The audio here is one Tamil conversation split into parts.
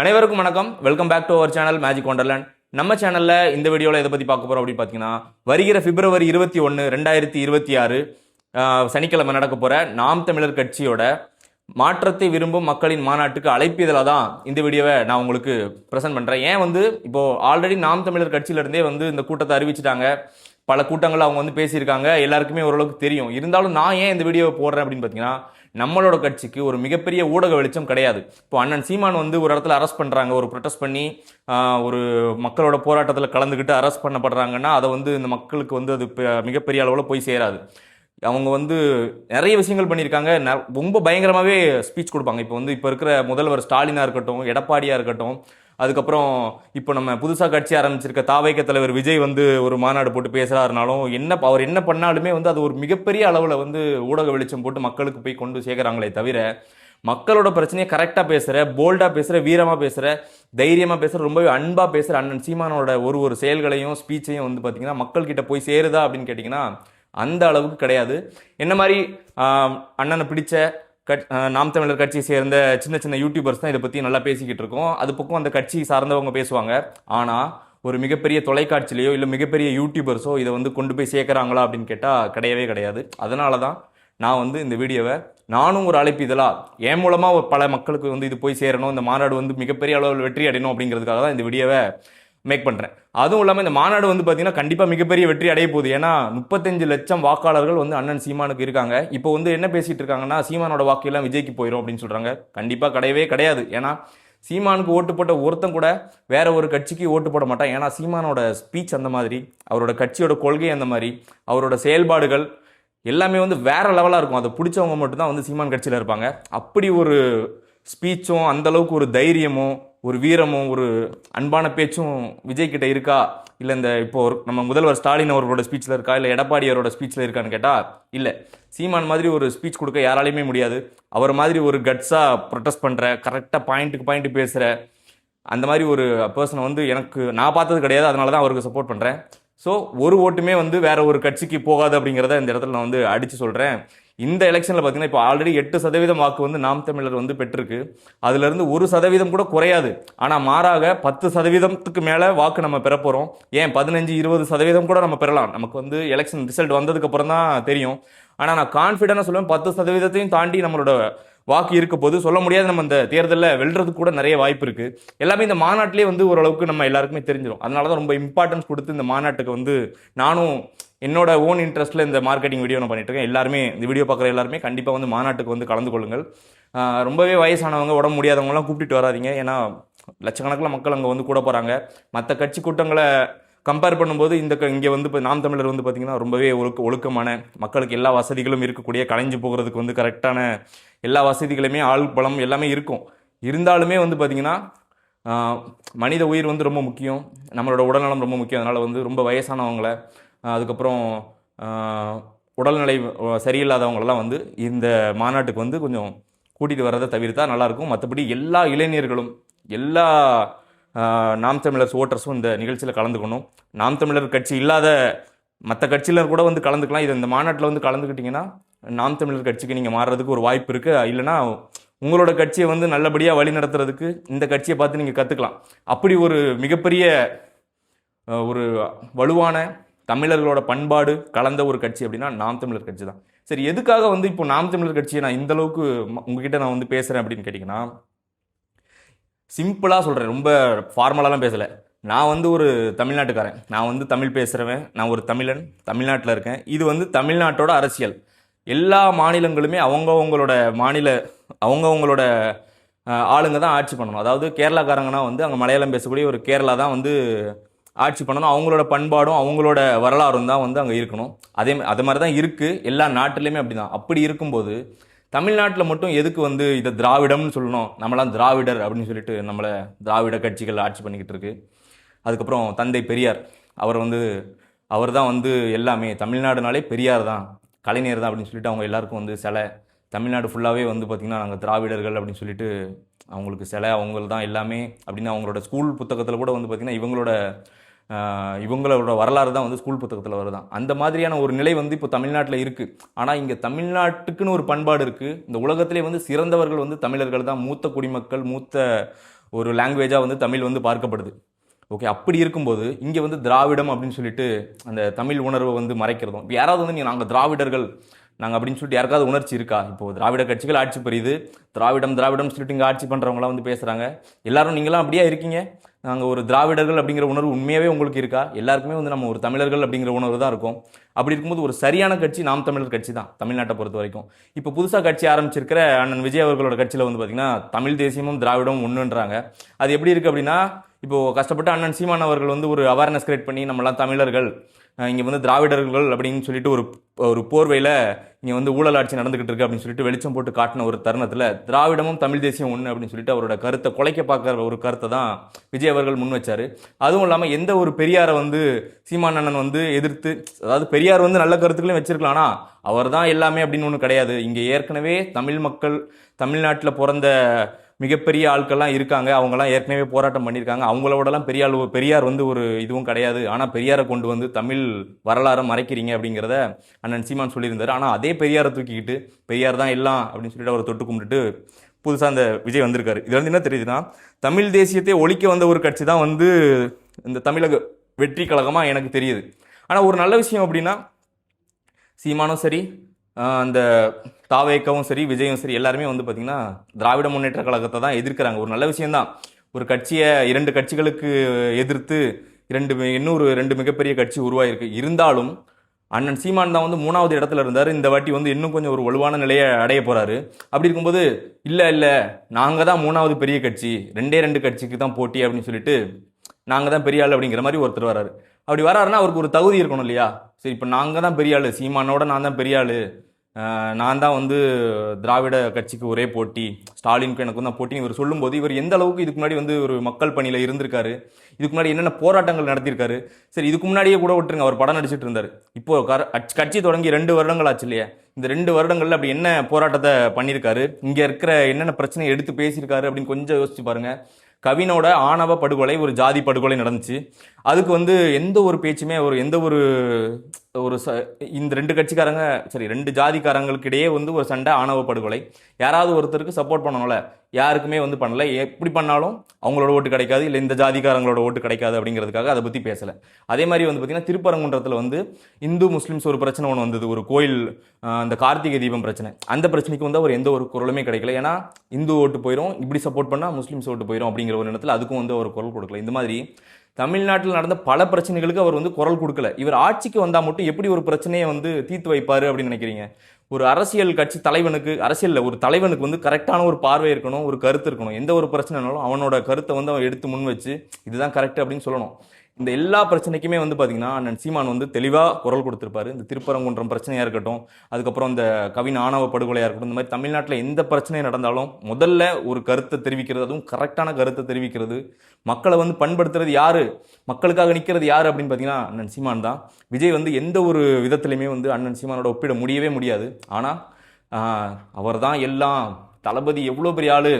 அனைவருக்கும் வணக்கம். Welcome back to our channel magic wonderland நம்ம சேனல்ல இந்த வீடியோவில் எதை பற்றி பார்க்க போகிறோம் அப்படின்னு பார்த்தீங்கன்னா வருகிற பிப்ரவரி இருபத்தி ஒன்று ரெண்டாயிரத்தி இருபத்தி ஆறு சனிக்கிழமை நடக்க போகிற நாம் தமிழர் கட்சியோட மாற்றத்தை விரும்பும் மக்களின் மாநாட்டுக்கு அழைப்பிதழாக தான் இந்த வீடியோவை நான் உங்களுக்கு ப்ரெசென்ட் பண்ணுறேன் ஏன் வந்து இப்போது ஆல்ரெடி நாம் தமிழர் கட்சியிலேருந்தே வந்து இந்த கூட்டத்தை அறிவிச்சிட்டாங்க. பல கூட்டங்கள் அவங்க வந்து பேசியிருக்காங்க. எல்லாருக்குமே ஓரளவுக்கு தெரியும். இருந்தாலும் நான் ஏன் இந்த வீடியோவை போடுறேன் அப்படின்னு பார்த்தீங்கன்னா நம்மளோட கட்சிக்கு ஒரு மிகப்பெரிய ஊடக வெளிச்சம் கிடையாது. இப்போ அண்ணன் சீமான் வந்து ஒரு இடத்துல அரெஸ்ட் பண்ணுறாங்க ஒரு ப்ரொட்டஸ்ட் பண்ணி ஒரு மக்களோட போராட்டத்தில் கலந்துக்கிட்டு அரெஸ்ட் பண்ணப்படுறாங்கன்னா அதை வந்து இந்த மக்களுக்கு வந்து அது மிகப்பெரிய அளவில் போய் சேராது. அவங்க வந்து நிறைய விஷயங்கள் பண்ணியிருக்காங்க. ந- ரொம்ப பயங்கரமாகவே ஸ்பீச் கொடுப்பாங்க. இப்போ வந்து இப்போ இருக்கிற முதல்வர் ஸ்டாலினாக இருக்கட்டும் எடப்பாடியாக இருக்கட்டும் அதுக்கப்புறம் இப்போ நம்ம புதுசாக கட்சி ஆரம்பிச்சிருக்க தாவைக்க தலைவர் விஜய் வந்து ஒரு மாநாடு போட்டு பேசுகிறாருனாலும் என்ன அவர் என்ன பண்ணாலுமே வந்து அது ஒரு மிகப்பெரிய அளவில் வந்து ஊடக வெளிச்சம் போட்டு மக்களுக்கு போய் கொண்டு சேர்க்குறாங்களே தவிர மக்களோட பிரச்சனையை கரெக்டாக பேசுகிற போல்டாக பேசுகிற வீரமாக பேசுகிற தைரியமாக பேசுகிற ரொம்பவே அன்பாக பேசுகிற அண்ணன் சீமானோட ஒரு ஒரு செயல்களையும் ஸ்பீச்சையும் வந்து பார்த்திங்கன்னா மக்கள்கிட்ட போய் சேருதா அப்படின்னு கேட்டிங்கன்னா அந்த அளவுக்கு கிடையாது. என்ன மாதிரி அண்ணனை பிடிச்ச கட் நாம் தமிழர் கட்சியை சேர்ந்த சின்ன சின்ன யூடியூபர்ஸ் தான் இதை பற்றி நல்லா பேசிக்கிட்டு இருக்கோம். அது பக்கம் அந்த கட்சி சார்ந்தவங்க பேசுவாங்க. ஆனால் ஒரு மிகப்பெரிய தொலைக்காட்சியிலையோ இல்லை மிகப்பெரிய யூடியூபர்ஸோ இதை வந்து கொண்டு போய் சேர்க்குறாங்களா அப்படின்னு கேட்டால் கிடையவே கிடையாது. அதனால தான் நான் வந்து இந்த வீடியோவை நானும் ஒரு அழைப்பு இதெல்லாம் என் மூலமாக பல மக்களுக்கு வந்து இது போய் சேரணும் இந்த மாநாடு வந்து மிகப்பெரிய அளவில் வெற்றி அடையணும் அப்படிங்கிறதுக்காக தான் இந்த வீடியோவை மேக் பண்ணுறேன் அதுவும் இல்லாமல் இந்த மாநாடு வந்து பார்த்தீங்கன்னா கண்டிப்பாக மிகப்பெரிய வெற்றி அடைய போகுது. ஏன்னா முப்பத்தஞ்சு லட்சம் வாக்காளர்கள் வந்து அண்ணன் சீமானுக்கு இருக்காங்க. இப்போ வந்து என்ன பேசிகிட்டு இருக்காங்கன்னா சீமானோட வாக்கு எல்லாம் விஜய்க்கு போயிடும் அப்படின்னு சொல்கிறாங்க கண்டிப்பாக கிடையவே கிடையாது. ஏன்னா சீமானுக்கு ஓட்டு போட்ட ஒருத்தன் கூட வேற ஒரு கட்சிக்கு ஓட்டு போட மாட்டான். ஏன்னா சீமானோட ஸ்பீச் அந்த மாதிரி அவரோட கட்சியோட கொள்கை அந்த மாதிரி அவரோட செயல்பாடுகள் எல்லாமே வந்து வேற லெவலாக இருக்கும். அதை பிடிச்சவங்க மட்டும்தான் வந்து சீமான் கட்சியில் இருப்பாங்க. அப்படி ஒரு ஸ்பீச்சும் அந்த அளவுக்கு ஒரு தைரியமும் ஒரு வீரமும் ஒரு அன்பான பேச்சும் விஜய் கிட்ட இருக்கா? இல்லை இந்த இப்போ நம்ம முதல்வர் ஸ்டாலின் அவர்களோட ஸ்பீச்சில் இருக்கா? இல்லை எடப்பாடி அவரோட ஸ்பீச்சில் இருக்கான்னு கேட்டால் இல்லை. சீமான் மாதிரி ஒரு ஸ்பீச் கொடுக்க யாராலையுமே முடியாது. அவர் மாதிரி ஒரு கட்ஸாக ப்ரொட்டஸ்ட் பண்ணுற கரெக்டாக பாயிண்ட்டுக்கு பாயிண்ட் பேசுகிற அந்த மாதிரி ஒரு பர்சனை வந்து எனக்கு நான் பார்த்தது கிடையாது. அதனால தான் அவருக்கு சப்போர்ட் பண்ணுறேன் ஸோ ஒரு ஓட்டுமே வந்து வேற ஒரு கட்சிக்கு போகாது அப்படிங்கிறத இந்த இடத்துல நான் வந்து அடித்து சொல்கிறேன் இந்த எலெக்ஷனில் பார்த்தீங்கன்னா இப்போ ஆல்ரெடி எட்டு சதவீதம் வாக்கு வந்து நாம் தமிழர் வந்து பெற்றிருக்கு. அதுலேருந்து ஒரு சதவீதம் கூட குறையாது. ஆனால் மாறாக பத்து சதவீதத்துக்கு மேலே வாக்கு நம்ம பெற போகிறோம் ஏன்? பதினஞ்சு இருபது சதவீதம் கூட நம்ம பெறலாம். நமக்கு வந்து எலெக்ஷன் ரிசல்ட் வந்ததுக்கு அப்புறம் தான் தெரியும். ஆனால் நான் கான்ஃபிடென்ட்டாக சொல்லுவேன் பத்து சதவீதத்தையும் தாண்டி நம்மளோட வாக்கு இருக்க போது சொல்ல முடியாது. நம்ம இந்த தேர்தலில் வெல்றதுக்கு கூட நிறைய வாய்ப்பு இருக்குது எல்லாமே இந்த மாநாட்டிலே வந்து ஓரளவுக்கு நம்ம எல்லாருக்குமே தெரிஞ்சிடும் அதனால தான் ரொம்ப இம்பார்ட்டன்ஸ் கொடுத்து இந்த மாநாட்டுக்கு வந்து நானும் என்னோட ஓன் இன்ட்ரெஸ்ட்டில் இந்த மார்க்கெட்டிங் வீடியோ நான் பண்ணிட்டுருக்கேன் எல்லாருமே இந்த வீடியோ பார்க்குற எல்லாருமே கண்டிப்பாக வந்து மாநாட்டுக்கு வந்து கலந்து கொள்ளுங்கள். ரொம்பவே வயசானவங்க உடம்பு முடியாதவங்களாம் கூப்பிட்டுட்டு வராதீங்க. ஏன்னா லட்சக்கணக்கில் மக்கள் அங்கே வந்து கூட போகிறாங்க மற்ற கட்சி கூட்டங்களை கம்பேர் பண்ணும்போது இந்த இங்கே வந்து இப்போ நாம் தமிழர் வந்து பார்த்திங்கன்னா ரொம்பவே ஒழுக்க ஒழுக்கமான மக்களுக்கு எல்லா வசதிகளும் இருக்கக்கூடிய கலைஞ்சு போகிறதுக்கு வந்து கரெக்டான எல்லா வசதிகளுமே ஆள் பலம் எல்லாமே இருக்கும். இருந்தாலுமே வந்து பார்த்திங்கன்னா மனித உயிர் வந்து ரொம்ப முக்கியம். நம்மளோட உடல்நலம் ரொம்ப முக்கியம். அதனால் வந்து ரொம்ப வயசானவங்களை அதுக்கப்புறம் உடல்நிலை சரியில்லாதவங்களெல்லாம் வந்து இந்த மாநாட்டுக்கு வந்து கொஞ்சம் கூட்டிகிட்டு வர்றதை தவிர்த்தா நல்லாயிருக்கும். மற்றபடி எல்லா இளைஞர்களும் எல்லா நாம் தமிழர் ஓட்டர்ஸும் இந்த நிகழ்ச்சியில் கலந்துக்கணும். நாம் தமிழர் கட்சி இல்லாத மற்ற கட்சியினர் கூட வந்து கலந்துக்கலாம். இது இந்த மாநாட்டில் வந்து கலந்துக்கிட்டிங்கன்னா நாம் தமிழர் கட்சிக்கு நீங்கள் மாறுறதுக்கு ஒரு வாய்ப்பு இருக்குது இல்லைன்னா உங்களோட கட்சியை வந்து நல்லபடியாக வழி நடத்துறதுக்கு இந்த கட்சியை பார்த்து நீங்கள் கற்றுக்கலாம் அப்படி ஒரு மிகப்பெரிய ஒரு வலுவான தமிழர்களோட பண்பாடு கலந்த ஒரு கட்சி அப்படின்னா நாம் தமிழர் கட்சி தான். சரி எதுக்காக வந்து இப்போ நாம் தமிழர் கட்சியை நான் இந்த அளவுக்கு உங்ககிட்ட நான் வந்து பேசுகிறேன் அப்படின்னு கேட்டிங்கன்னா சிம்பிளாக சொல்கிறேன் ரொம்ப ஃபார்மலாலாம் பேசலை. நான் வந்து ஒரு தமிழ்நாட்டுக்காரன். நான் வந்து தமிழ் பேசுகிறவன் நான் ஒரு தமிழன். தமிழ்நாட்டில் இருக்கேன். இது வந்து தமிழ்நாட்டோட அரசியல். எல்லா மாநிலங்களுமே அவங்கவுங்களோட மாநில அவங்கவுங்களோட ஆளுங்க தான் ஆட்சி பண்ணணும். அதாவது கேரளாக்காரங்கன்னா வந்து அங்கே மலையாளம் பேசக்கூடிய ஒரு கேரளா தான் வந்து ஆட்சி பண்ணணும். அவங்களோட பண்பாடும் அவங்களோட வரலாறும் தான் வந்து அங்கே இருக்கணும். அதே அது மாதிரி தான் இருக்குது எல்லா நாட்டிலையுமே அப்படி தான் அப்படி இருக்கும்போது தமிழ்நாட்டில் மட்டும் எதுக்கு வந்து இதை திராவிடம்னு சொல்லணும்? நம்மளாம் திராவிடர் அப்படின்னு சொல்லிட்டு நம்மளை திராவிட கட்சிகள் ஆட்சி பண்ணிக்கிட்டு இருக்கு. அதுக்கப்புறம் தந்தை பெரியார். அவர் வந்து அவர் தான் வந்து எல்லாமே. தமிழ்நாடுனாலே பெரியார் தான். கலைஞர் தான் அப்படின்னு சொல்லிட்டு அவங்க எல்லாருக்கும் வந்து சிலை. தமிழ்நாடு ஃபுல்லாகவே வந்து பார்த்திங்கன்னா நாங்கள் திராவிடர்கள் அப்படின்னு சொல்லிட்டு அவங்களுக்கு சிலை அவங்க தான் எல்லாமே அப்படின்னு அவங்களோட ஸ்கூல் புத்தகத்தில் கூட வந்து பார்த்திங்கன்னா இவங்களோட இவங்களோட வரலாறு தான் வந்து ஸ்கூல் புத்தகத்தில் வருதான். அந்த மாதிரியான ஒரு நிலை வந்து இப்போ தமிழ்நாட்டில் இருக்குது ஆனால் இங்கே தமிழ்நாட்டுக்குன்னு ஒரு பண்பாடு இருக்குது இந்த உலகத்திலே வந்து சிறந்தவர்கள் வந்து தமிழர்கள் தான். மூத்த குடிமக்கள் மூத்த ஒரு லாங்குவேஜாக வந்து தமிழ் வந்து பார்க்கப்படுது. ஓகே அப்படி இருக்கும்போது இங்கே வந்து திராவிடம் அப்படின்னு சொல்லிட்டு அந்த தமிழ் உணர்வை வந்து மறைக்கிறதும். இப்போ யாராவது வந்து நீங்கள் நாங்கள் திராவிடர்கள் நாங்கள் அப்படின்னு சொல்லிட்டு யாருக்காவது உணர்ச்சி இருக்கா? இப்போ திராவிட கட்சிகள் ஆட்சி புரியுது. திராவிடம் திராவிடம் சொல்லிட்டு இங்கே ஆட்சி பண்ணுறவங்களாம் வந்து பேசுகிறாங்க எல்லாரும் நீங்களாம் அப்படியே இருக்கீங்க? நாங்கள் ஒரு திராவிடர்கள் அப்படிங்கிற உணர்வு உண்மையாகவே உங்களுக்கு இருக்கா? எல்லாருக்குமே வந்து நம்ம ஒரு தமிழர்கள் அப்படிங்கிற உணர்வு தான் இருக்கும். அப்படி இருக்கும்போது ஒரு சரியான கட்சி நாம் தமிழர் கட்சி தான் தமிழ்நாட்டை பொறுத்த வரைக்கும். இப்போ புதுசாக கட்சி ஆரம்பிச்சிருக்கிற அண்ணன் விஜய் அவர்களோட கட்சியில் வந்து பார்த்திங்கன்னா தமிழ் தேசியமும் திராவிடமும் ஒன்றுன்றாங்க அது எப்படி இருக்குது அப்படின்னா இப்போது கஷ்டப்பட்டு அண்ணன் சீமான் அவர்கள் வந்து ஒரு அவேர்னஸ் கிரியேட் பண்ணி நம்மளாம் தமிழர்கள் இங்கே வந்து திராவிடர்கள் அப்படின்னு சொல்லிட்டு ஒரு ஒரு போர்வையில் இங்கே வந்து ஊழல் ஆட்சி நடந்துகிட்டு இருக்கு அப்படின்னு சொல்லிட்டு வெளிச்சம் போட்டு காட்டின ஒரு தருணத்தில் திராவிடமும் தமிழ் தேசியம் ஒன்று அப்படின்னு சொல்லிட்டு அவரோட கருத்தை குலைக்க பார்க்குற ஒரு கருத்தை தான் விஜய் அவர்கள் முன் வச்சார். அதுவும் இல்லாமல் எந்த ஒரு பெரியாரை வந்து சீமானண்ணன் வந்து எதிர்த்து அதாவது பெரியார் வந்து நல்ல கருத்துக்களையும் வச்சிருக்கலாம் ஆனால் அவர் தான் எல்லாமே அப்படின்னு ஒன்றும் கிடையாது. இங்கே ஏற்கனவே தமிழ் மக்கள் தமிழ்நாட்டில் பிறந்த மிகப்பெரிய ஆட்கள்லாம் இருக்காங்க. அவங்களாம் ஏற்கனவே போராட்டம் பண்ணியிருக்காங்க. அவங்களோடலாம் பெரிய ஆள் பெரியார் வந்து ஒரு இதுவும் கிடையாது. ஆனால் பெரியாரை கொண்டு வந்து தமிழ் வரலாறை மறைக்கிறீங்க அப்படிங்கிறத அண்ணன் சீமான் சொல்லியிருந்தார். ஆனால் அதே பெரியாரை தூக்கிக்கிட்டு பெரியார் தான் எல்லாம் அப்படின்னு சொல்லிட்டு அவரை தொட்டு கும்பிட்டுட்டு புதுசாக அந்த விஜய் வந்திருக்காரு. இதில் வந்து என்ன தெரியுதுன்னா தமிழ் தேசியத்தை ஒழிக்க வந்த ஒரு கட்சி தான் வந்து இந்த தமிழக வெற்றி கழகமாக எனக்கு தெரியுது. ஆனால் ஒரு நல்ல விஷயம் அப்படின்னா சீமானும் சரி அந்த தாவேக்கவும் சரி விஜயும் சரி எல்லாருமே வந்து பார்த்திங்கன்னா திராவிட முன்னேற்ற கழகத்தை தான் எதிர்க்கிறாங்க. ஒரு நல்ல விஷயம்தான். ஒரு கட்சியை இரண்டு கட்சிகளுக்கு எதிர்த்து இரண்டு இன்னொரு ரெண்டு மிகப்பெரிய கட்சி உருவாயிருக்கு. இருந்தாலும் அண்ணன் சீமான் தான் வந்து மூணாவது இடத்துல இருந்தார். இந்த வாட்டி வந்து இன்னும் கொஞ்சம் ஒரு வலுவான நிலையை அடைய போகிறாரு அப்படி இருக்கும்போது இல்லை இல்லை நாங்கள் தான் மூணாவது பெரிய கட்சி ரெண்டே ரெண்டு கட்சிக்கு தான் போட்டி அப்படின்னு சொல்லிட்டு நாங்கள் தான் பெரிய ஆள் அப்படிங்கிற மாதிரி ஒருத்தர் வராரு. அப்படி வராருன்னா அவருக்கு ஒரு தகுதி இருக்கணும் இல்லையா? சரி இப்போ நாங்கள் தான் பெரிய ஆள் சீமானோட நான் தான் பெரிய ஆள் நான் தான் வந்து திராவிட கட்சிக்கு ஒரே போட்டி ஸ்டாலினுக்கு எனக்கு தான் போட்டின்னு இவர் சொல்லும்போது இவர் எந்த அளவுக்கு இதுக்கு முன்னாடி வந்து ஒரு மக்கள் பணியில் இருந்திருக்காரு இதுக்கு முன்னாடி என்னென்ன போராட்டங்கள் நடத்தியிருக்காரு சரி இதுக்கு முன்னாடியே கூட விட்டுருங்க அவர் படம் நடிச்சிட்டு இருந்தார். இப்போ கர- கட்சி தொடங்கி ரெண்டு வருடங்கள் ஆச்சு இல்லையா? இந்த ரெண்டு வருடங்களில் அப்படி என்ன போராட்டத்தை பண்ணியிருக்காரு? இங்கே இருக்கிற என்னென்ன பிரச்சனையை எடுத்து பேசியிருக்காரு அப்படின்னு கொஞ்சம் யோசிச்சு பாருங்கள் கவினோட ஆணவ படுகொலை ஒரு ஜாதி படுகொலை நடந்துச்சு. அதுக்கு வந்து எந்த ஒரு பேச்சுமே ஒரு எந்த ஒரு ஒரு ச இந்த ரெண்டு கட்சிக்காரங்க சரி ரெண்டு ஜாதிக்காரங்களுக்கு இடையே வந்து ஒரு சண்டை ஆணவ படுகொலை. யாராவது ஒருத்தருக்கு சப்போர்ட் பண்ணணும்ல யாருக்குமே வந்து பண்ணல. எப்படி பண்ணாலும் அவங்களோட ஓட்டு கிடைக்காது இல்லை இந்த ஜாதிக்காரங்களோட ஓட்டு கிடைக்காது அப்படிங்கிறதுக்காக அதை பற்றி பேசலை. அதே மாதிரி வந்து பார்த்திங்கன்னா திருப்பரங்குன்றத்தில் வந்து இந்து முஸ்லீம்ஸ் ஒரு பிரச்சனை ஒன்று வந்தது. ஒரு கோயில் அந்த கார்த்திகை தீபம் பிரச்சனை. அந்த பிரச்சனைக்கு வந்து அவர் எந்த ஒரு குரலுமே கிடைக்கல. ஏன்னா இந்து ஓட்டு போயிடும் இப்படி சப்போர்ட் பண்ணால் முஸ்லீம்ஸ் ஓட்டு போயிடும் அப்படிங்கிற ஒரு இடத்துல அதுக்கும் வந்து அவர் குரல் கொடுக்கல. இந்த மாதிரி தமிழ்நாட்டில் நடந்த பல பிரச்சனைகளுக்கு அவர் வந்து குரல் கொடுக்கல. இவர் ஆட்சிக்கு வந்தால் மட்டும் எப்படி ஒரு பிரச்சனையை வந்து தீர்த்து வைப்பார் அப்படின்னு நினைக்கிறீங்க? ஒரு அரசியல் கட்சி தலைவனுக்கு அரசியலில் ஒரு தலைவனுக்கு வந்து கரெக்டான ஒரு பார்வை இருக்கணும் ஒரு கருத்து இருக்கணும். எந்த ஒரு பிரச்சனைனாலும் அவனோட கருத்தை வந்து அவன் எடுத்து முன் வச்சு இதுதான் கரெக்ட் அப்படின்னு சொல்லணும். இந்த எல்லா பிரச்சனைக்குமே வந்து பார்த்தீங்கன்னா அண்ணன் சீமான் வந்து தெளிவாக குரல் கொடுத்துருப்பாரு. இந்த திருப்பரங்குன்றம் பிரச்சனையாக இருக்கட்டும் அதுக்கப்புறம் இந்த கவின் ஆணவ படுகொலையாக இருக்கட்டும் இந்த மாதிரி தமிழ்நாட்டில் எந்த பிரச்சனை நடந்தாலும் முதல்ல ஒரு கருத்தை தெரிவிக்கிறது அதுவும் கரெக்டான கருத்தை தெரிவிக்கிறது. மக்களை வந்து பண்படுத்துறது யார்? மக்களுக்காக நிற்கிறது யார் அப்படின்னு பார்த்தீங்கன்னா அண்ணன் சீமான் தான். விஜய் வந்து எந்த ஒரு விதத்துலையுமே வந்து அண்ணன் சீமானோட ஒப்பிட முடியவே முடியாது. ஆனால் அவர் தான் எல்லாம். தளபதி எவ்வளோ பெரிய ஆள்?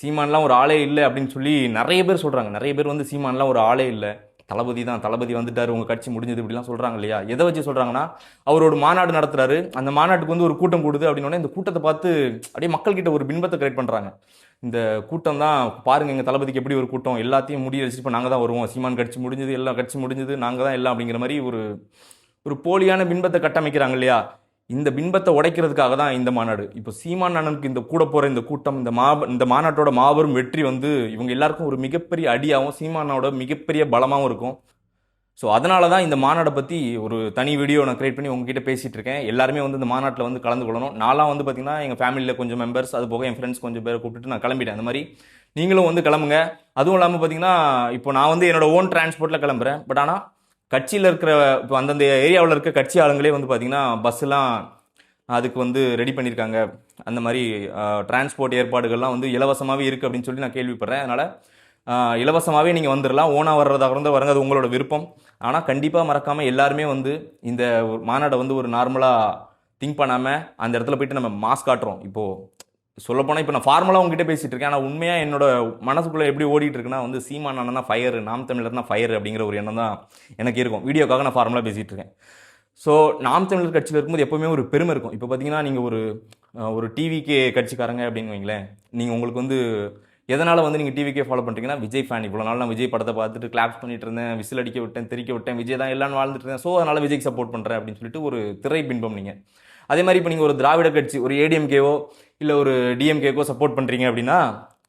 சீமான்லாம் ஒரு ஆளே இல்லை அப்படின்னு சொல்லி நிறைய பேர் சொல்கிறாங்க நிறைய பேர் வந்து சீமான்லாம் ஒரு ஆளே இல்லை. தளபதி தான் தளபதி வந்துட்டார் உங்கள் கட்சி முடிஞ்சது இப்படிலாம் சொல்கிறாங்க இல்லையா? எதை வச்சு சொல்றாங்கன்னா அவரோட மாநாடு நடத்துறாரு. அந்த மாநாட்டுக்கு வந்து ஒரு கூட்டம் கூடுது அப்படின்னோடனே இந்த கூட்டத்தை பார்த்து அப்படியே மக்கள்கிட்ட ஒரு பின்பத்தை கிரியேட் பண்ணுறாங்க இந்த கூட்டம் தான் பாருங்கள் எங்கள் தளபதிக்கு எப்படி ஒரு கூட்டம்? எல்லாத்தையும் முடிய வச்சு இப்போ நாங்கள் தான் வருவோம். சீமான் கட்சி முடிஞ்சது எல்லா கட்சி முடிஞ்சது நாங்கள் தான் எல்லாம் அப்படிங்கிற மாதிரி ஒரு ஒரு போலியான பின்பத்தை கட்டமைக்கிறாங்க இல்லையா? இந்த பின்பத்தை உடைக்கிறதுக்காக தான் இந்த மாநாடு. இப்போ சீமான் அண்ணனுக்கு இந்த கூட போகிற இந்த கூட்டம் இந்த மா இந்த மாநாட்டோட மாபெரும் வெற்றி வந்து இவங்க எல்லாருக்கும் ஒரு மிகப்பெரிய அடியாகவும் சீமானோட மிகப்பெரிய பலமாகவும் இருக்கும். ஸோ அதனால தான் இந்த மாநாடை பற்றி ஒரு தனி வீடியோ நான் கிரியேட் பண்ணி உங்ககிட்ட பேசிகிட்டு இருக்கேன். எல்லாருமே வந்து இந்த மாநாட்டில் வந்து கலந்து கொள்ளணும். நான்லாம் வந்து பார்த்திங்கன்னா எங்கள் ஃபேமிலியில் கொஞ்சம் மெம்பர்ஸ் அது போக என் ஃப்ரெண்ட்ஸ் கொஞ்சம் பேரை கூப்பிட்டு நான் கிளம்பிட்டேன். அந்த மாதிரி நீங்களும் வந்து கிளம்புங்க. அதுவும் இல்லாமல் பார்த்தீங்கன்னா இப்போ நான் வந்து என்னோட ஓன் டிரான்ஸ்போர்ட்டில் கிளம்புறேன். பட் ஆனால் கட்சியில் இருக்கிற இப்போ அந்தந்த ஏரியாவில் இருக்க கட்சி ஆளுங்களே வந்து பார்த்தீங்கன்னா பஸ்ஸெலாம் அதுக்கு வந்து ரெடி பண்ணியிருக்காங்க அந்த மாதிரி டிரான்ஸ்போர்ட் ஏற்பாடுகள்லாம் வந்து இலவசமாகவே இருக்குது அப்படின்னு சொல்லி நான் கேள்விப்படுறேன். அதனால் இலவசமாகவே நீங்கள் வந்துடலாம். ஓனாக வர்றதாக இருந்தால் வரங்க அது உங்களோட விருப்பம். ஆனால் கண்டிப்பாக மறக்காமல் எல்லாருமே வந்து இந்த மாநாடை வந்து ஒரு நார்மலாக திங்க் பண்ணாமல் அந்த இடத்துல போயிட்டு நம்ம மாஸ்க் காட்டுறோம். இப்போது சொல்லப்போனால் இப்போ நான் ஃபார்மலாக உங்ககிட்ட பேசிகிட்டு இருக்கேன். ஆனால் உண்மையாக என்னோட மனசுக்குள்ளே எப்படி ஓடிட்டு இருக்குன்னா வந்து சீமான் அண்ணன் தான் ஃபயர் நாம் தமிழர் தான் ஃபயர் அப்படிங்கிற ஒரு எண்ணம் தான் எனக்கு இருக்கும். வீடியோக்காக நான் ஃபார்மலாக பேசிகிட்டு இருக்கேன். ஸோ நாம் தமிழர் கட்சியில் இருக்கும்போது எப்போவுமே ஒரு பெருமை இருக்கும். இப்போ பார்த்தீங்கன்னா நீங்கள் ஒரு ஒரு டிவிகே கட்சிக்காரங்க அப்படின்னு வைங்களேன். நீங்கள் உங்களுக்கு வந்து எதனால் வந்து நீங்கள் டிவிக்கே ஃபாலோ பண்ணுறீங்கன்னா விஜய் ஃபேன் இவ்வளோ நாள் நான் விஜய் படத்தை பார்த்துட்டு கிளாப்ஸ் பண்ணிட்டு இருந்தேன் விசில் அடிக்க விட்டேன் தெரிக்க விட்டேன் விஜய் தான் எல்லாம் வாழ்ந்துட்டு இருந்தேன். ஸோ அதனால் விஜய்க்கு சப்போர்ட் பண்ணுறேன் அப்படின்னு சொல்லிட்டு ஒரு திரை பின்பம் நீங்கள் அதே மாதிரி இப்போ நீங்கள் ஒரு திராவிட கட்சி ஒரு ஏடிஎம்கேவோ இல்லை ஒரு டிஎம்கேக்கோ சப்போர்ட் பண்ணுறீங்க அப்படின்னா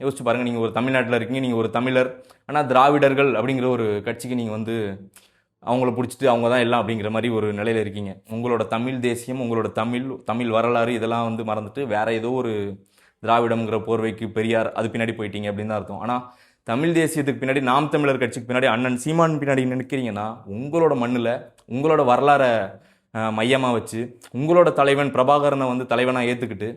யோசிச்சு பாருங்கள் நீங்கள் ஒரு தமிழ்நாட்டில் இருக்கீங்க நீங்கள் ஒரு தமிழர். ஆனால் திராவிடர்கள் அப்படிங்கிற ஒரு கட்சிக்கு நீங்கள் வந்து அவங்கள பிடிச்சிட்டு அவங்க தான் எல்லாம் அப்படிங்கிற மாதிரி ஒரு நிலையில் இருக்கீங்க. உங்களோட தமிழ் தேசியம் உங்களோட தமிழ் தமிழ் வரலாறு இதெல்லாம் வந்து மறந்துட்டு வேற ஏதோ ஒரு திராவிடம்ங்கிற போர்வைக்கு பெரியார் அது பின்னாடி போயிட்டீங்க அப்படின்னு தான் அர்த்தம். ஆனால் தமிழ் தேசியத்துக்கு பின்னாடி நாம் தமிழர் கட்சிக்கு பின்னாடி அண்ணன் சீமான் பின்னாடி நினைக்கிறீங்கன்னா உங்களோட மண்ணில் உங்களோட வரலாறை மையமாக வச்சு உங்களோட தலைவன் பிரபாகரனை வந்து தலைவனாக ஏற்றுக்கிட்டு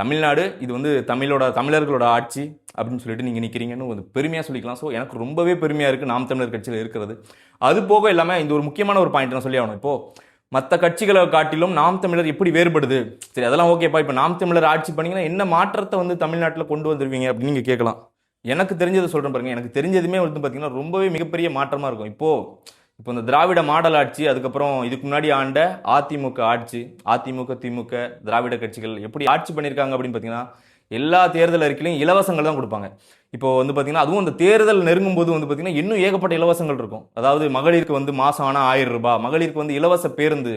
தமிழ்நாடு இது வந்து தமிழோட தமிழர்களோட ஆட்சி அப்படின்னு சொல்லிட்டு நீங்கள் நிற்கிறீங்கன்னு வந்து பெருமையாக சொல்லிக்கலாம். ஸோ எனக்கு ரொம்பவே பெருமையாக இருக்குது நாம் தமிழர் கட்சியில் இருக்கிறது. அது போக இல்லாமல் இந்த ஒரு முக்கியமான ஒரு பாயிண்ட் நான் சொல்லி ஆகணும். இப்போது மற்ற கட்சிகளை காட்டிலும் நாம் தமிழர் எப்படி வேறுபடுது? சரி அதெல்லாம் ஓகேப்பா இப்போ நாம் தமிழர் ஆட்சி பண்ணிங்கன்னா என்ன மாற்றத்தை வந்து தமிழ்நாட்டில் கொண்டு வந்துருவீங்க அப்படின்னு நீங்கள் கேட்கலாம். எனக்கு தெரிஞ்சதை சொல்கிறேன் பாருங்க. எனக்கு தெரிஞ்சதுமே வந்து பார்த்திங்கன்னா ரொம்பவே மிகப்பெரிய மாற்றமாக இருக்கும். இப்போது இப்போ இந்த திராவிட மாடல் ஆட்சி அதுக்கப்புறம் இதுக்கு முன்னாடி ஆண்ட அதிமுக ஆட்சி அதிமுக திமுக திராவிட கட்சிகள் எப்படி ஆட்சி பண்ணியிருக்காங்க அப்படின்னு பார்த்தீங்கன்னா எல்லா தேர்தல் அறிக்கையிலும் இலவசங்கள் தான் கொடுப்பாங்க. இப்போ வந்து பார்த்தீங்கன்னா அதுவும் அந்த தேர்தல் நெருங்கும் போது வந்து பார்த்தீங்கன்னா இன்னும் ஏகப்பட்ட இலவசங்கள் இருக்கும். அதாவது மகளிருக்கு வந்து மாதம் ஆனால் ஆயிரம் ரூபாய் மகளிருக்கு வந்து இலவச பேருந்து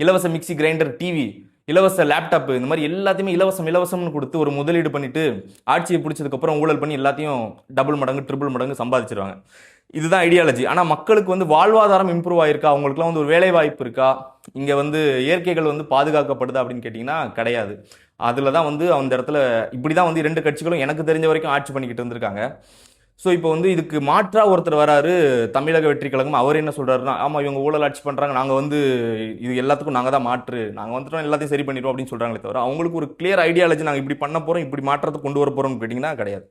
இலவச மிக்சி கிரைண்டர் டிவி இலவச லேப்டாப்பு இந்த மாதிரி எல்லாத்தையுமே இலவசம் இலவசம்னு கொடுத்து ஒரு முதலீடு பண்ணிட்டு ஆட்சியை பிடிச்சதுக்கப்புறம் ஊழல் பண்ணி எல்லாத்தையும் டபுள் மடங்கு ட்ரிபிள் மடங்கு சம்பாதிச்சிருவாங்க. இதுதான் ஐடியாலஜி ஆனால் மக்களுக்கு வந்து வாழ்வாதாரம் இம்ப்ரூவ் ஆயிருக்கா? அவங்களுக்குலாம் வந்து ஒரு வேலை வாய்ப்பு இருக்கா? இங்கே வந்து இயற்கைகள் வந்து பாதுகாக்கப்படுதா அப்படின்னு கேட்டிங்கன்னா கிடையாது. அதில் தான் வந்து அந்த இடத்துல இப்படி தான் வந்து ரெண்டு கட்சிகளும் எனக்கு தெரிஞ்ச வரைக்கும் ஆட்சி பண்ணிக்கிட்டு இருந்திருக்காங்க. ஸோ இப்போ வந்து இதுக்கு மாற்றாக ஒருத்தர் வராரு தமிழக வெற்றி கழகம். அவர் என்ன சொல்கிறாருன்னா ஆமாம் இவங்க ஊழல் ஆட்சி பண்ணுறாங்க நாங்கள் வந்து இது எல்லாத்துக்கும் நாங்கள் தான் மாற்று. நாங்கள் வந்துட்டோம் எல்லாத்தையும் சரி பண்ணிடுவோம் அப்படின்னு சொல்கிறாங்களே தவிர அவங்களுக்கு ஒரு கிளியர் ஐடியாலஜி நாங்கள் இப்படி பண்ண போகிறோம் இப்படி மாற்றத்தை கொண்டு வர போகிறோம்னு கேட்டிங்கன்னா கிடையாது.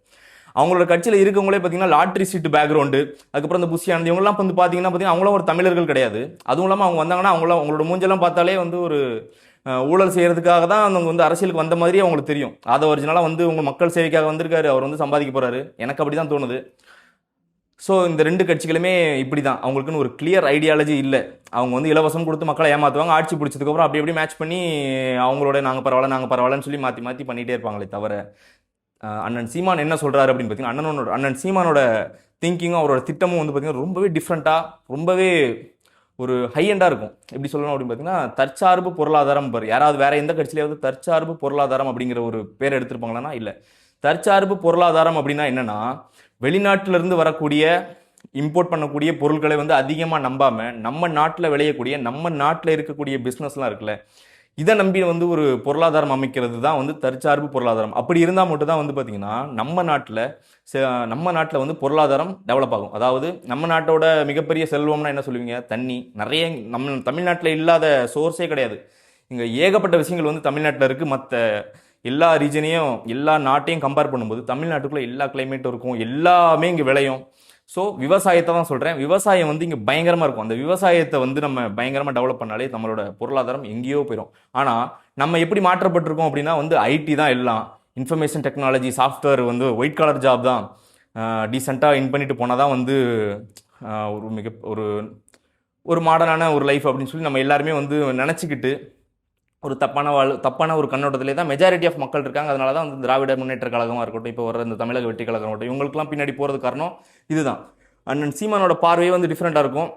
அவங்களோட கட்சியில் இருக்கவங்களே பார்த்தீங்கன்னா லாட்ரி சீட்டு பேக்ரவுண்டு அதுக்கப்புறம் இந்த புஷியானது ஆனந்த் இவங்கெல்லாம் வந்து பார்த்தீங்கன்னா பார்த்தீங்கன்னா அவங்களும் ஒரு தமிழர்கள் கிடையாது. அதுவும் இல்லாமல் அவங்க வந்தாங்கன்னா அவங்களாம் அவங்களோட மூஞ்செல்லாம் பார்த்தாலே வந்து ஒரு ஊழல் செய்கிறதுக்காக தான் அவங்க வந்து அரசியலுக்கு வந்த மாதிரியே அவங்களுக்கு தெரியும். அதை ஒரிஜினலாக வந்து உங்க மக்கள் சேவைக்காக வந்திருக்காரு அவர் வந்து சம்பாதிக்க போகிறாரு எனக்கு அப்படி தான் தோணுது. ஸோ இந்த ரெண்டு கட்சிகளுமே இப்படி தான் அவங்களுக்குன்னு ஒரு கிளியர் ஐடியாலஜி இல்லை. அவங்க வந்து இலவசம் கொடுத்து மக்களை ஏமாற்றுவாங்க ஆட்சி பிடிச்சதுக்கப்புறம் அப்படி அப்படி மேட்ச் பண்ணி அவங்களோட நாங்கள் பரவாயில்ல நாங்கள் பரவாயில்லன்னு சொல்லி மாற்றி மாற்றி பண்ணிகிட்டே இருப்பாங்களே தவிர அண்ணன் சீமான் என்ன சொல்கிறாரு அப்படின்னு பார்த்தீங்கன்னா அண்ணனோட அண்ணன் சீமானோட திங்கிங்கும் அவரோட திட்டமும் வந்து பார்த்தீங்கன்னா ரொம்பவே டிஃப்ரெண்ட்டாக ரொம்பவே ஒரு ஹை எண்டாக இருக்கும். எப்படி சொல்லணும் அப்படின்னு பார்த்தீங்கன்னா தற்சார்பு பொருளாதாரம் பாரு. யாராவது வேறு எந்த கட்சியிலேயாவது தற்சார்பு பொருளாதாரம் அப்படிங்கிற ஒரு பேர் எடுத்திருப்பாங்களான்னா இல்லை. தற்சார்பு பொருளாதாரம் அப்படின்னா என்னென்னா வெளிநாட்டிலிருந்து வரக்கூடிய இம்போர்ட் பண்ணக்கூடிய பொருட்களை வந்து அதிகமாக நம்பாமல் நம்ம நாட்டில் விளையக்கூடிய நம்ம நாட்டில் இருக்கக்கூடிய பிஸ்னஸ்லாம் இருக்குல்ல இதை நம்பி வந்து ஒரு பொருளாதாரம் அமைக்கிறது தான் வந்து தற்சார்பு பொருளாதாரம். அப்படி இருந்தால் மட்டும் தான் வந்து பார்த்திங்கன்னா நம்ம நாட்டில் நம்ம நாட்டில் வந்து பொருளாதாரம் டெவலப் ஆகும். அதாவது நம்ம நாட்டோட மிகப்பெரிய செல்வம்னா என்ன சொல்லுவீங்க? தண்ணி. நிறைய நம்ம தமிழ்நாட்டில் இல்லாத சோர்ஸே கிடையாது. இங்கே ஏகப்பட்ட விஷயங்கள் வந்து தமிழ்நாட்டில் இருக்குது மற்ற எல்லா ரீஜனையும் எல்லா நாட்டையும் கம்பேர் பண்ணும்போது தமிழ்நாட்டுக்குள்ளே எல்லா கிளைமேட்டும் இருக்கும். எல்லாமே இங்கே விளையும். ஸோ விவசாயத்தை தான் சொல்கிறேன் விவசாயம் வந்து இங்கே பயங்கரமாக இருக்கும். அந்த விவசாயத்தை வந்து நம்ம பயங்கரமாக டெவலப் பண்ணாலே நம்மளோட பொருளாதாரம் எங்கேயோ போயிடும் ஆனால் நம்ம எப்படி மாற்றப்பட்டிருக்கோம் அப்படின்னா வந்து ஐடி தான் எல்லாம். இன்ஃபர்மேஷன் டெக்னாலஜி சாஃப்ட்வேர் வந்து ஒயிட் கலர் ஜாப் தான். டீசெண்டாக இன் பண்ணிட்டு போனால் தான் வந்து ஒரு மிக ஒரு ஒரு மாடர்னான ஒரு லைஃப் அப்படின்னு சொல்லி நம்ம எல்லாருமே வந்து நினச்சிக்கிட்டு ஒரு தப்பான வாழ் தப்பான ஒரு கண்ணோட்டத்திலே தான் மெஜாரிட்டி ஆஃப் மக்கள் இருக்காங்க. அதனால தான் வந்து திராவிட முன்னேற்ற கழகமாக இருக்கட்டும் இப்போ வர இந்த தமிழக வெற்றி கழகம் இருக்கட்டும் இவங்களுக்குலாம் பின்னாடி போகிறது காரணம் இதுதான். அண்ணன் சீமானோட பார்வையே வந்து டிஃப்ரெண்ட்டாக இருக்கும்.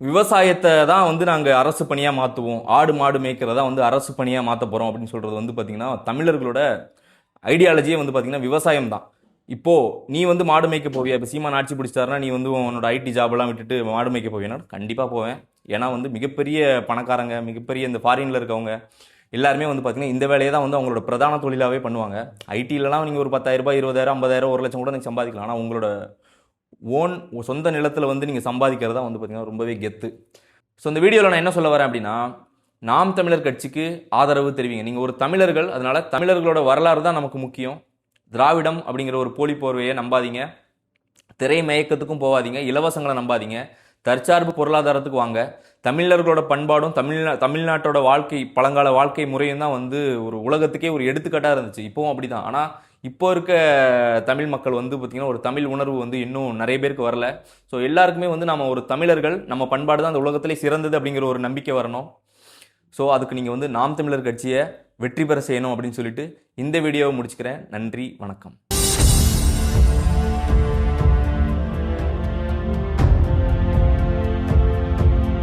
விவசாயத்தை தான் வந்து நாங்கள் அரசு பணியாக மாற்றுவோம் ஆடு மாடு மேய்க்கிறதா வந்து அரசு பணியாக மாற்ற போகிறோம் அப்படின்னு சொல்கிறது வந்து பார்த்திங்கன்னா தமிழர்களோட ஐடியாலஜியே வந்து பார்த்திங்கன்னா விவசாயம் தான். இப்போது நீ வந்து மாடு மேய்க்க போவியா? இப்போ சீமான் ஆட்சி பிடிச்சாருன்னா நீ வந்து உன்னோட ஐடி ஜாப்லாம் விட்டுட்டு மாடு மேய்க்க போவியானா கண்டிப்பாக போவேன். ஏன்னா வந்து மிகப்பெரிய பணக்காரங்க மிகப்பெரிய இந்த ஃபாரினில் இருக்கவங்க எல்லாருமே வந்து பார்த்தீங்கன்னா இந்த வேலையை தான் வந்து அவங்களோட பிரதான தொழிலாகவே பண்ணுவாங்க. ஐடிலலாம் நீங்கள் ஒரு பத்தாயிரம் ரூபாய் இருபதாயிரம் ஐம்பதாயிரம் ஒரு லட்சம் கூட நீங்கள் சம்பாதிக்கலாம். ஆனால் உங்களோட ஓன் சொந்த நிலத்தில் வந்து நீங்கள் சம்பாதிக்கிறதா வந்து பார்த்திங்கன்னா ரொம்பவே கெத்து. ஸோ இந்த வீடியோவில் நான் என்ன சொல்ல வரேன் அப்படின்னா நாம் தமிழர் கட்சிக்கு ஆதரவு தெரிவிங்க. நீங்கள் ஒரு தமிழர்கள் அதனால் தமிழர்களோட வரலாறு தான் நமக்கு முக்கியம். திராவிடம் அப்படிங்கிற ஒரு போலி போர்வையை நம்பாதீங்க. திரை மயக்கத்துக்கும் போகாதீங்க இலவசங்களை நம்பாதீங்க. தற்சார்பு பொருளாதாரத்துக்கு வாங்க. தமிழர்களோட பண்பாடும் தமிழ்நா தமிழ்நாட்டோட வாழ்க்கை பழங்கால வாழ்க்கை முறையும் தான் வந்து ஒரு உலகத்துக்கே ஒரு எடுத்துக்காட்டாக இருந்துச்சு. இப்போவும் அப்படி தான் ஆனால் இப்போ இருக்க தமிழ் மக்கள் வந்து பார்த்திங்கன்னா ஒரு தமிழ் உணர்வு வந்து இன்னும் நிறைய பேருக்கு வரல. ஸோ எல்லாருக்குமே வந்து நம்ம ஒரு தமிழர்கள் நம்ம பண்பாடு தான் அந்த உலகத்திலே சிறந்தது அப்படிங்கிற ஒரு நம்பிக்கை வரணும். ஸோ அதுக்கு நீங்கள் வந்து நாம் தமிழர் கட்சியை வெற்றி பெற செய்யணும் அப்படின்னு சொல்லிட்டு இந்த வீடியோவை முடிச்சுக்கிறேன். நன்றி வணக்கம்.